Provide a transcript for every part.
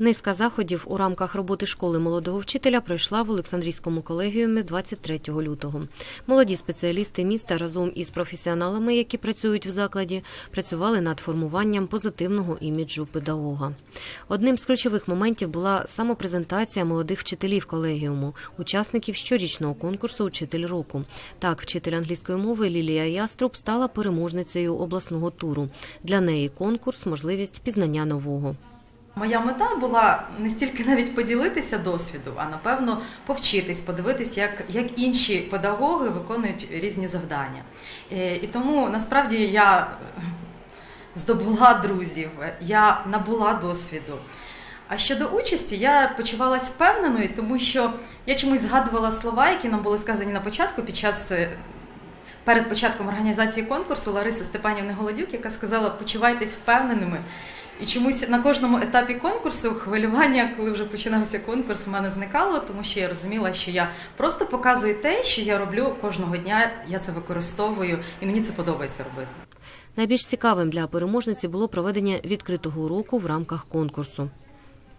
Низка заходів у рамках роботи школи молодого вчителя пройшла в Олександрійському колегіумі 23 лютого. Молоді спеціалісти міста разом із професіоналами, які працюють в закладі, працювали над формуванням позитивного іміджу педагога. Одним з ключових моментів була самопрезентація молодих вчителів колегіуму, учасників щорічного конкурсу Учитель року. Так, вчитель англійської мови Лілія Яструб стала переможницею обласного туру. Для неї конкурс можливість пізнання нового. Моя мета була не стільки навіть поділитися досвіду, а напевно повчитись, подивитись, як, як інші педагоги виконують різні завдання. Е, І тому насправді я е, здобула друзів, я набула досвіду. А щодо участі, я почувалася впевненою, тому що я чомусь згадувала слова, які нам були сказані на початку під час. е, Перед початком організації конкурсу Лариси Степанівни Голодюк, яка сказала: почувайтесь впевненими. І чомусь на кожному етапі конкурсу хвилювання, коли вже починався конкурс, в мене зникало, тому що я розуміла, що я просто показую те, що я роблю кожного дня. Я це використовую, і мені це подобається робити. Найбільш цікавим для переможниці було проведення відкритого уроку в рамках конкурсу.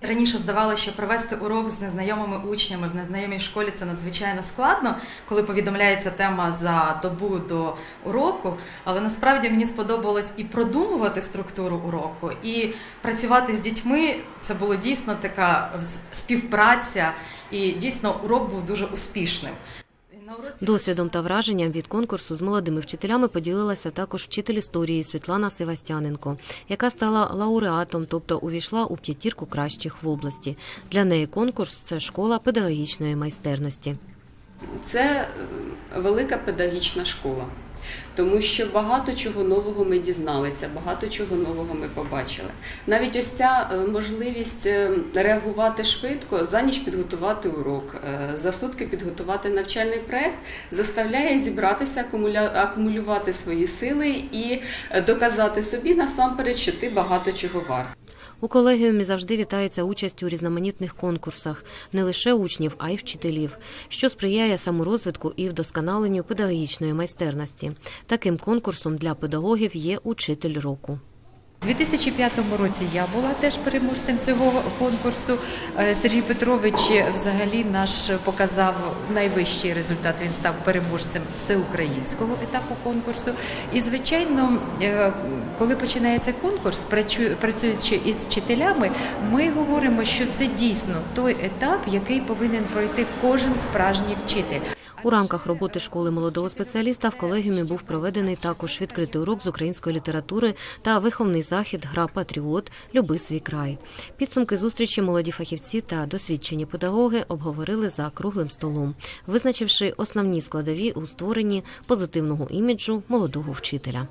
Раніше здавалося, що провести урок з незнайомими учнями в незнайомій школі це надзвичайно складно, коли повідомляється тема за добу до уроку. Але насправді мені сподобалось і продумувати структуру уроку, і працювати з дітьми. Це було дійсно така співпраця, і дійсно урок був дуже успішним. Досвідом та враженням від конкурсу з молодими вчителями поділилася також вчитель історії Світлана Севастяненко, яка стала лауреатом, тобто увійшла у п'ятірку кращих в області. Для неї конкурс це школа педагогічної майстерності. Це е, велика педагогічна школа, тому що багато чого нового ми дізналися, багато чого нового ми побачили. Навіть ось ця е, можливість е, реагувати швидко, за ніч підготувати урок, е, за сутки підготувати навчальний проект, заставляє зібратися, акумулювати свої сили і доказати собі насамперед, що ти багато чого варт. У колегіумі завжди вітається участь у різноманітних конкурсах не лише учнів, а й вчителів, що сприяє саморозвитку і вдосконаленню педагогічної майстерності. Таким конкурсом для педагогів є учитель року. У 2005 році я була теж переможцем цього конкурсу. Е, Сергій Петрович взагалі наш показав найвищий результат. Він став переможцем всеукраїнського етапу конкурсу. І, звичайно, е, коли починається конкурс, працюючи із вчителями, ми говоримо, що це дійсно той етап, який повинен пройти кожен справжній вчитель. У рамках роботи школи молодого спеціаліста в колегіумі був проведений також відкритий урок з української літератури та виховний захід Гра Патріот Люби свій край. Підсумки зустрічі молоді фахівці та досвідчені педагоги обговорили за круглим столом, визначивши основні складові у створенні позитивного іміджу молодого вчителя.